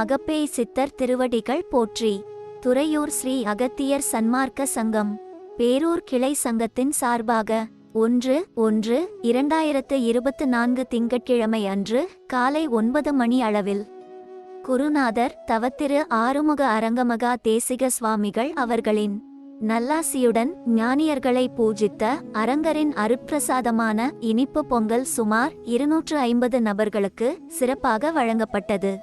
அகப்பே சித்தர் திருவடிகள் போற்றி. துறையூர் ஸ்ரீ அகத்தியர் சன்மார்க்க சங்கம். பேரூர் கிளை சங்கத்தின் சார்பாக ஒன்று ஒன்று இரண்டாயிரத்து இருபத்து நான்கு திங்கட்கிழமை அன்று காலை ஒன்பது மணி அளவில். குருநாதர் தவத்திரு ஆறுமுக அரங்கமகா தேசிக சுவாமிகள் அவர்களின் நல்லாசியுடன் ஞானியர்களை பூஜித்த அரங்கரின் அருட்பிரசாதமான இனிப்பு பொங்கல் சுமார் இருநூற்று ஐம்பது நபர்களுக்கு சிறப்பாக வழங்கப்பட்டது.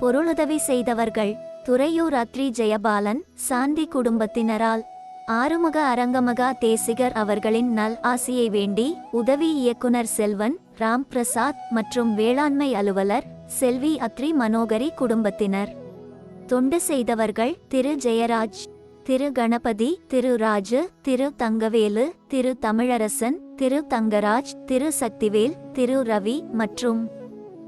பொருளுதவி செய்தவர்கள் துறையூர் அத்ரி ஜெயபாலன் சாந்தி குடும்பத்தினரால் ஆறுமுக அரங்கமகா தேசிகர் அவர்களின் நல் ஆசியை வேண்டி உதவி இயக்குனர் செல்வன் ராம் பிரசாத் மற்றும் வேளாண்மை அலுவலர் செல்வி அத்ரி மனோகரி குடும்பத்தினர். தொண்டு செய்தவர்கள் திரு ஜெயராஜ் திரு கணபதி திரு ராஜு திரு தங்கவேலு திரு தமிழரசன் திரு தங்கராஜ் திரு சக்திவேல் திரு ரவி மற்றும்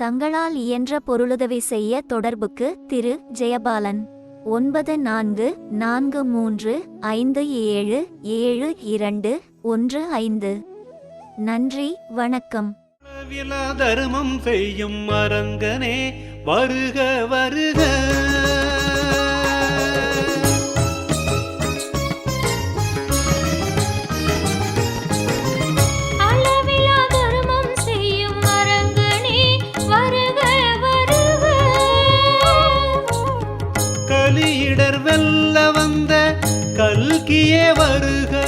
தங்களால் இயன்ற பொருளுதவி செய்ய தொடர்புக்கு திரு. ஜெயபாலன். ஒன்பது நான்கு நான்கு மூன்று ஐந்து ஏழு ஏழு இரண்டு ஒன்று ஐந்து. நன்றி வணக்கம். தர்மம் செய்யும் அரங்கனே வருக வருக. கலியிடர் வெல்ல வந்த கல்கியே வருக.